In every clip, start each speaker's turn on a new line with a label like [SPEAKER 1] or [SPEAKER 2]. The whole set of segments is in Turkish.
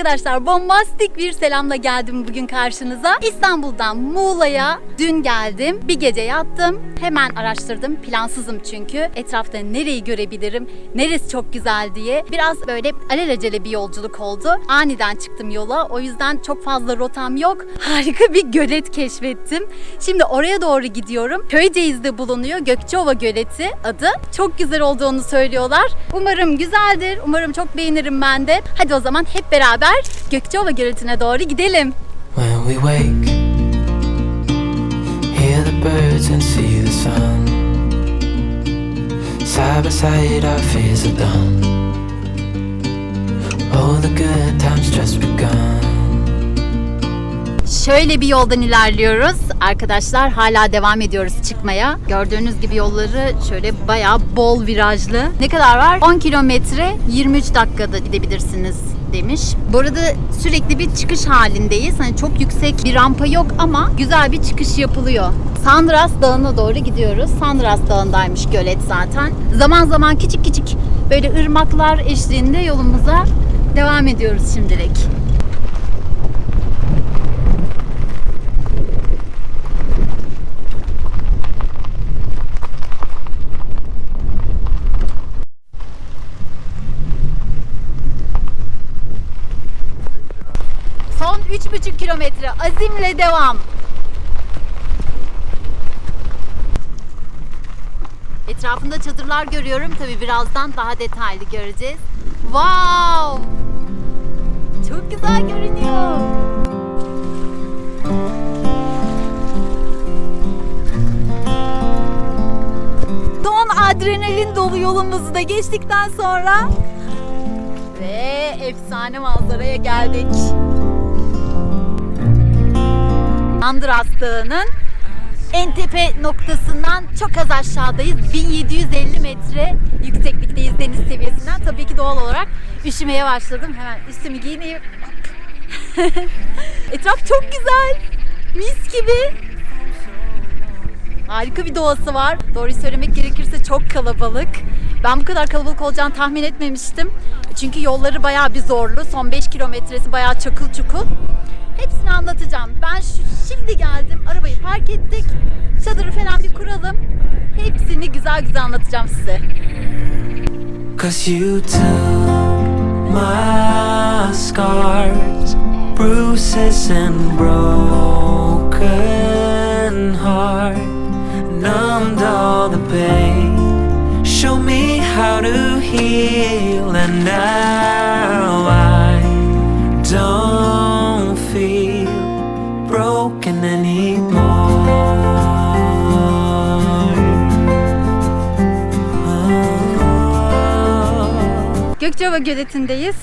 [SPEAKER 1] arkadaşlar. Bombastik bir selamla geldim bugün karşınıza. İstanbul'dan Muğla'ya dün geldim. Bir gece yattım. Hemen araştırdım. Plansızım çünkü. Etrafta nereyi görebilirim, neresi çok güzel diye. Biraz böyle alelacele bir yolculuk oldu. Aniden çıktım yola. O yüzden çok fazla rotam yok. Harika bir gölet keşfettim. Şimdi oraya doğru gidiyorum. Köyceğiz'de bulunuyor. Gökçeova Göleti adı. Çok güzel olduğunu söylüyorlar. Umarım güzeldir. Umarım çok beğenirim ben de. Hadi o zaman hep beraber Gökçeova Göleti'ne doğru gidelim.
[SPEAKER 2] When we wake, hear the birds and see the sun. Side by side, our fears are done. All the good times just begun.
[SPEAKER 1] Şöyle bir yoldan ilerliyoruz. Arkadaşlar hala devam ediyoruz çıkmaya. Gördüğünüz gibi yolları şöyle bayağı bol virajlı. Ne kadar var? 10 kilometre 23 dakikada gidebilirsiniz demiş. Bu arada sürekli bir çıkış halindeyiz. Hani çok yüksek bir rampa yok ama güzel bir çıkış yapılıyor. Sandras Dağı'na doğru gidiyoruz. Sandras Dağı'ndaymış gölet zaten. Zaman zaman küçük küçük böyle ırmaklar eşliğinde yolumuza devam ediyoruz şimdilik. Son 3,5 kilometre azimle devam. Etrafında çadırlar görüyorum. Tabi birazdan daha detaylı göreceğiz. Wow! Çok güzel görünüyor. Don adrenalin dolu yolumuzu da geçtikten sonra ve efsane manzaraya geldik. Andras Dağı'nın en tepe noktasından çok az aşağıdayız. 1750 metre yükseklikteyiz deniz seviyesinden. Tabii ki doğal olarak üşümeye başladım. Hemen üstümü giyineyim. Etraf çok güzel. Mis gibi. Harika bir doğası var. Doğruyu söylemek gerekirse çok kalabalık. Ben bu kadar kalabalık olacağını tahmin etmemiştim. Çünkü yolları bayağı bir zorlu. Son 5 kilometresi bayağı çakıl çukul. Hepsini anlatacağım. Ben şu, şimdi geldim. Arabayı park ettik. Çadırı falan bir kuralım. Hepsini güzel güzel anlatacağım size.
[SPEAKER 2] Cause you took my scars, bruises, and broken heart, numbed all the pain. Show me how to heal, and now I don't feel broken anymore.
[SPEAKER 1] Gökçeova Göleti'ndeyiz.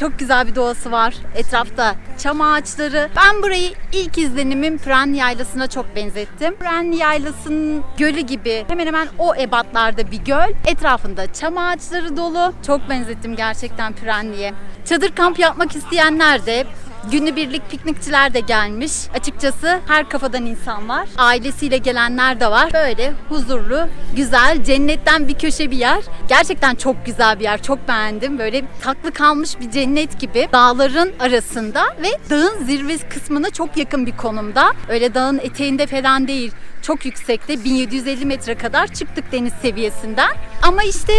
[SPEAKER 1] Çok güzel bir doğası var. Etrafta çam ağaçları. Ben burayı ilk izlenimim Püren Yaylası'na çok benzettim. Püren Yaylası'nın gölü gibi hemen hemen o ebatlarda bir göl. Etrafında çam ağaçları dolu. Çok benzettim gerçekten Pürenli'ye. Çadır kamp yapmak isteyenler de Günübirlik piknikçiler de gelmiş. Açıkçası her kafadan insan var. Ailesiyle gelenler de var. Böyle huzurlu, güzel, cennetten bir köşe bir yer. Gerçekten çok güzel bir yer. Çok beğendim. Böyle taklı kalmış bir cennet gibi. Dağların arasında ve dağın zirve kısmına çok yakın bir konumda. Öyle dağın eteğinde falan değil. Çok yüksekte 1750 metre kadar çıktık deniz seviyesinden. Ama işte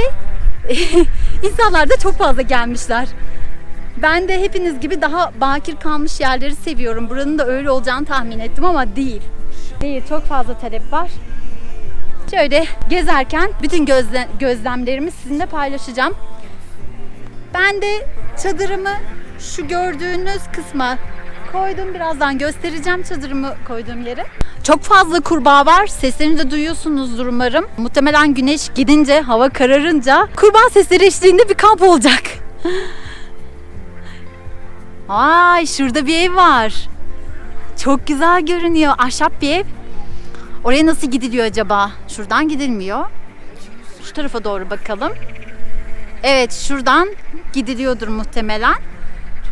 [SPEAKER 1] insanlar da çok fazla gelmişler. Ben de hepiniz gibi daha bakir kalmış yerleri seviyorum. Buranın da öyle olacağını tahmin ettim ama değil. Değil, çok fazla talep var. Şöyle gezerken bütün gözle- gözlemlerimi sizinle paylaşacağım. Ben de çadırımı şu gördüğünüz kısma koydum. Birazdan göstereceğim çadırımı koyduğum yeri. Çok fazla kurbağa var. Seslerini de duyuyorsunuzdur umarım. Muhtemelen güneş gidince, hava kararınca kurbağa sesleri eşliğinde bir kamp olacak. Ay şurada bir ev var. Çok güzel görünüyor. Ahşap bir ev. Oraya nasıl gidiliyor acaba? Şuradan gidilmiyor. Şu tarafa doğru bakalım. Evet şuradan gidiliyordur muhtemelen.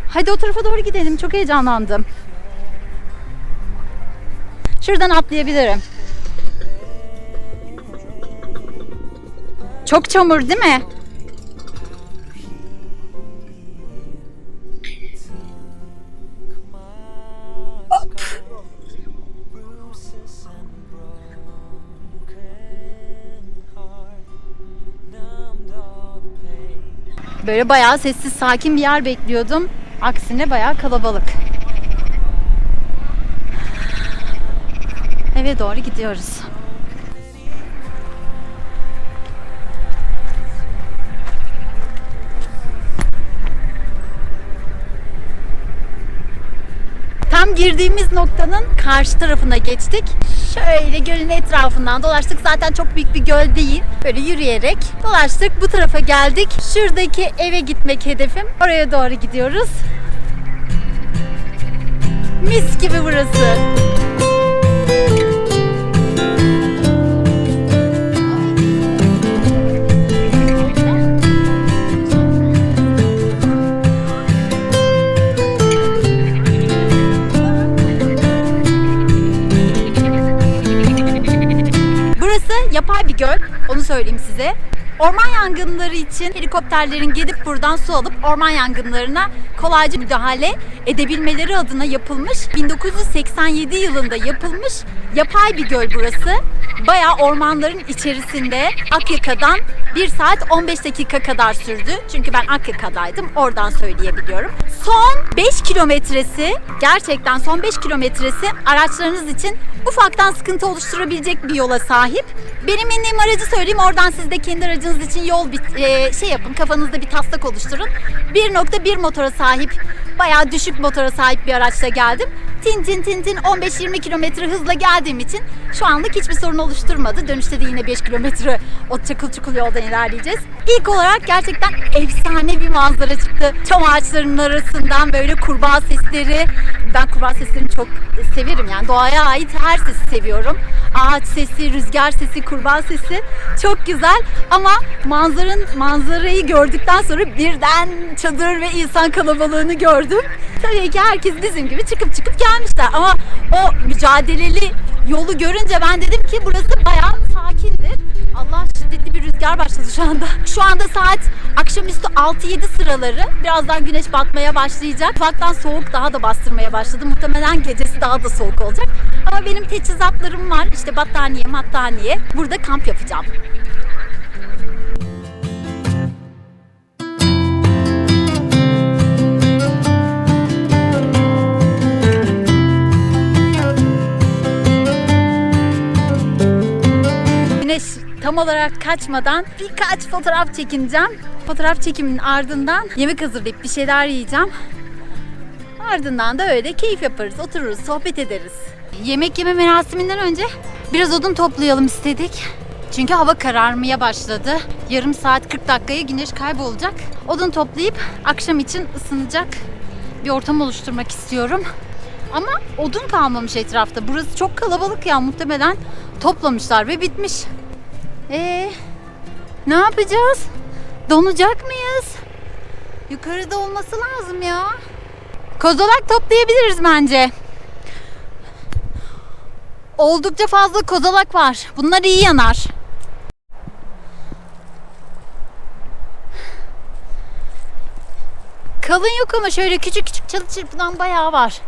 [SPEAKER 1] Hadi o tarafa doğru gidelim. Çok heyecanlandım. Şuradan atlayabilirim. Çok çamur değil mi? Böyle bayağı sessiz sakin bir yer bekliyordum. Aksine bayağı kalabalık. Eve doğru gidiyoruz. Tam girdiğimiz noktanın karşı tarafına geçtik. Şöyle gölün etrafından dolaştık. Zaten çok büyük bir göl değil. Böyle yürüyerek dolaştık. Bu tarafa geldik. Şuradaki eve gitmek hedefim. Oraya doğru gidiyoruz. Mis gibi burası. Onu söyleyeyim size. Orman yangınları için helikopterlerin gelip buradan su alıp orman yangınlarına kolayca müdahale edebilmeleri adına yapılmış 1987 yılında yapılmış yapay bir göl burası. Bayağı ormanların içerisinde Akyaka'dan 1 saat 15 dakika kadar sürdü. Çünkü ben Akyaka'daydım. Oradan söyleyebiliyorum. Son 5 kilometresi gerçekten son 5 kilometresi araçlarınız için ufaktan sıkıntı oluşturabilecek bir yola sahip. Benim indiğim aracı söyleyeyim. Oradan siz de kendi aracınız için yol bir e, şey yapın. Kafanızda bir taslak oluşturun. 1.1 motora sahip bayağı düşük motora sahip bir araçla geldim. Tin tin tin tin 15-20 kilometre hızla geldiğim için şu anlık hiçbir sorun oluşturmadı. Dönüşte de yine 5 kilometre o çakıl çukul yoldan ilerleyeceğiz. İlk olarak gerçekten efsane bir manzara çıktı. Çam ağaçlarının arasından böyle kurbağa sesleri. Ben kurbağa seslerini çok severim yani doğaya ait her sesi seviyorum. Ağaç sesi, rüzgar sesi, kurbağa sesi çok güzel ama manzaranın manzarayı gördükten sonra birden çadır ve insan kalabalığını gördüm. Tabii ki herkes bizim gibi çıkıp çıkıp gelmişler ama o mücadeleli yolu görünce ben dedim ki burası bayağı sakindir. Allah şiddetli bir rüzgar başladı şu anda. Şu anda saat akşamüstü 6-7 sıraları. Birazdan güneş batmaya başlayacak. Ufaktan soğuk daha da bastırmaya başladı. Muhtemelen gecesi daha da soğuk olacak. Ama benim teçhizatlarım var. İşte battaniye, mattaniye. Burada kamp yapacağım. Tam olarak kaçmadan birkaç fotoğraf çekineceğim. Fotoğraf çekiminin ardından yemek hazırlayıp bir şeyler yiyeceğim. Ardından da öyle keyif yaparız, otururuz, sohbet ederiz. Yemek yeme merasiminden önce biraz odun toplayalım istedik. Çünkü hava kararmaya başladı. Yarım saat 40 dakikaya güneş kaybolacak. Odun toplayıp akşam için ısınacak bir ortam oluşturmak istiyorum. Ama odun kalmamış etrafta. Burası çok kalabalık ya muhtemelen toplamışlar ve bitmiş. Ee, ne yapacağız? Donacak mıyız? Yukarıda olması lazım ya. Kozalak toplayabiliriz bence. Oldukça fazla kozalak var. Bunlar iyi yanar. Kalın yok ama şöyle küçük küçük çalı çırpıdan bayağı var.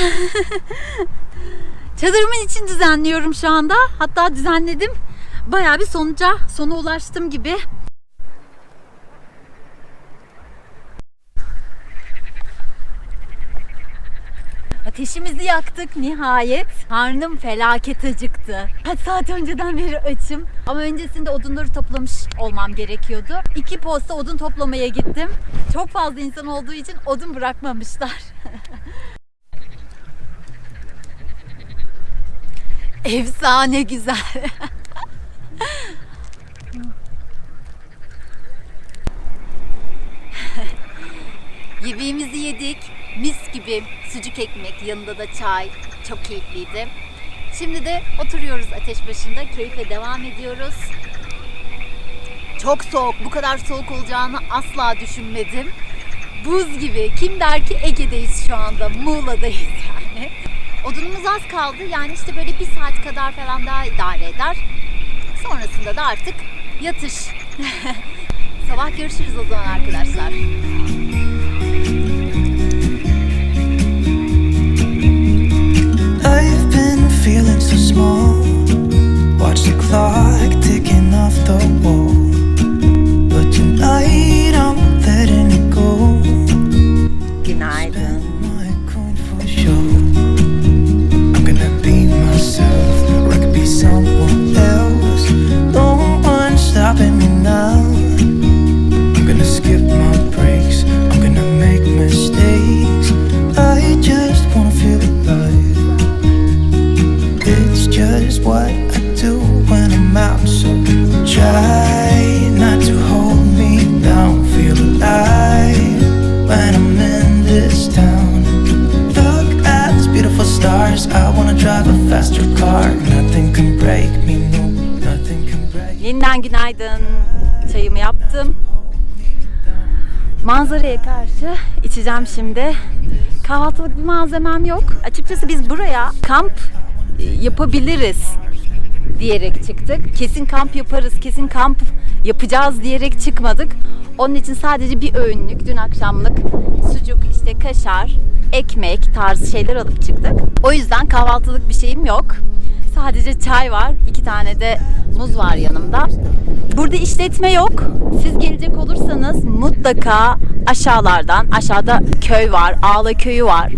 [SPEAKER 1] Çadırımın için düzenliyorum şu anda. Hatta düzenledim. Bayağı bir sonuca, sona ulaştım gibi. Ateşimizi yaktık nihayet. Karnım felaket acıktı. Kaç saat önceden beri açım. Ama öncesinde odunları toplamış olmam gerekiyordu. İki posta odun toplamaya gittim. Çok fazla insan olduğu için odun bırakmamışlar. Efsane güzel. Yemeğimizi yedik. Mis gibi sucuk ekmek, yanında da çay. Çok keyifliydi. Şimdi de oturuyoruz ateş başında. Keyfe devam ediyoruz. Çok soğuk. Bu kadar soğuk olacağını asla düşünmedim. Buz gibi. Kim der ki Ege'deyiz şu anda. Muğla'dayız yani. Odunumuz az kaldı. Yani işte böyle bir saat kadar falan daha idare eder. Sonrasında da artık yatış. Sabah görüşürüz o zaman arkadaşlar.
[SPEAKER 3] I've been feeling so small. Watch the clock ticking off the wall. But tonight drive a faster car. Nothing can break me,
[SPEAKER 1] Yeniden günaydın. Çayımı yaptım. Manzaraya karşı içeceğim şimdi. Kahvaltılık bir malzemem yok. Açıkçası biz buraya kamp e, yapabiliriz diyerek çıktık. Kesin kamp yaparız, kesin kamp yapacağız diyerek çıkmadık. Onun için sadece bir öğünlük, dün akşamlık sucuk, işte kaşar, ekmek tarzı şeyler alıp çıktık. O yüzden kahvaltılık bir şeyim yok. Sadece çay var, iki tane de muz var yanımda. Burada işletme yok. Siz gelecek olursanız mutlaka aşağılardan, aşağıda köy var, Ağla köyü var.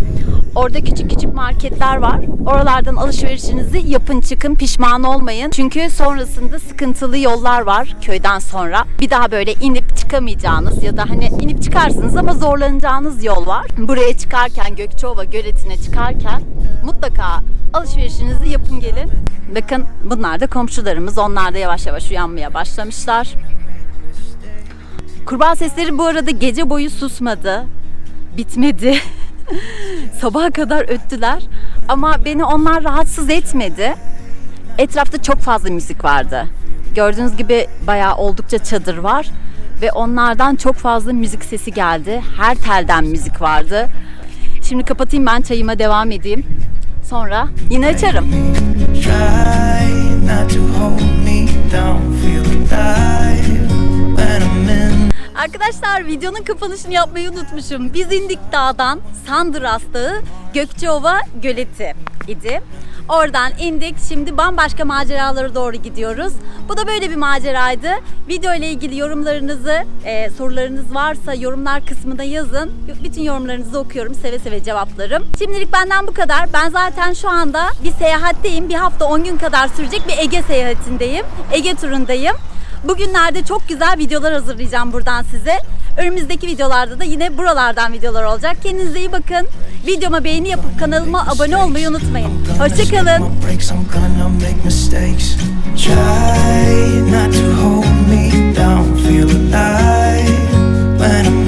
[SPEAKER 1] Orada küçük küçük marketler var. Oralardan alışverişinizi yapın çıkın pişman olmayın. Çünkü sonrasında sıkıntılı yollar var köyden sonra. Bir daha böyle inip çıkamayacağınız ya da hani inip çıkarsınız ama zorlanacağınız yol var. Buraya çıkarken Gökçeova göletine çıkarken mutlaka alışverişinizi yapın gelin. Bakın bunlar da komşularımız. Onlar da yavaş yavaş uyanmaya başlamışlar. Kurbağa sesleri bu arada gece boyu susmadı. Bitmedi. Sabaha kadar öttüler. Ama beni onlar rahatsız etmedi. Etrafta çok fazla müzik vardı. Gördüğünüz gibi bayağı oldukça çadır var. Ve onlardan çok fazla müzik sesi geldi. Her telden müzik vardı. Şimdi kapatayım ben çayıma devam edeyim. Sonra yine açarım.
[SPEAKER 3] Try not to hold me down. Feel alive
[SPEAKER 1] Arkadaşlar videonun kapanışını yapmayı unutmuşum. Biz indik dağdan Sandras Dağı Gökçeova Göleti idi. Oradan indik. Şimdi bambaşka maceralara doğru gidiyoruz. Bu da böyle bir maceraydı. Video ile ilgili yorumlarınızı, e, sorularınız varsa yorumlar kısmına yazın. Bütün yorumlarınızı okuyorum. Seve seve cevaplarım. Şimdilik benden bu kadar. Ben zaten şu anda bir seyahatteyim. Bir hafta 10 gün kadar sürecek bir Ege seyahatindeyim. Ege turundayım. Bugünlerde çok güzel videolar hazırlayacağım buradan size. Önümüzdeki videolarda da yine buralardan videolar olacak. Kendinize iyi bakın. Videoma beğeni yapıp kanalıma abone olmayı unutmayın. Hoşçakalın.
[SPEAKER 3] When I'm.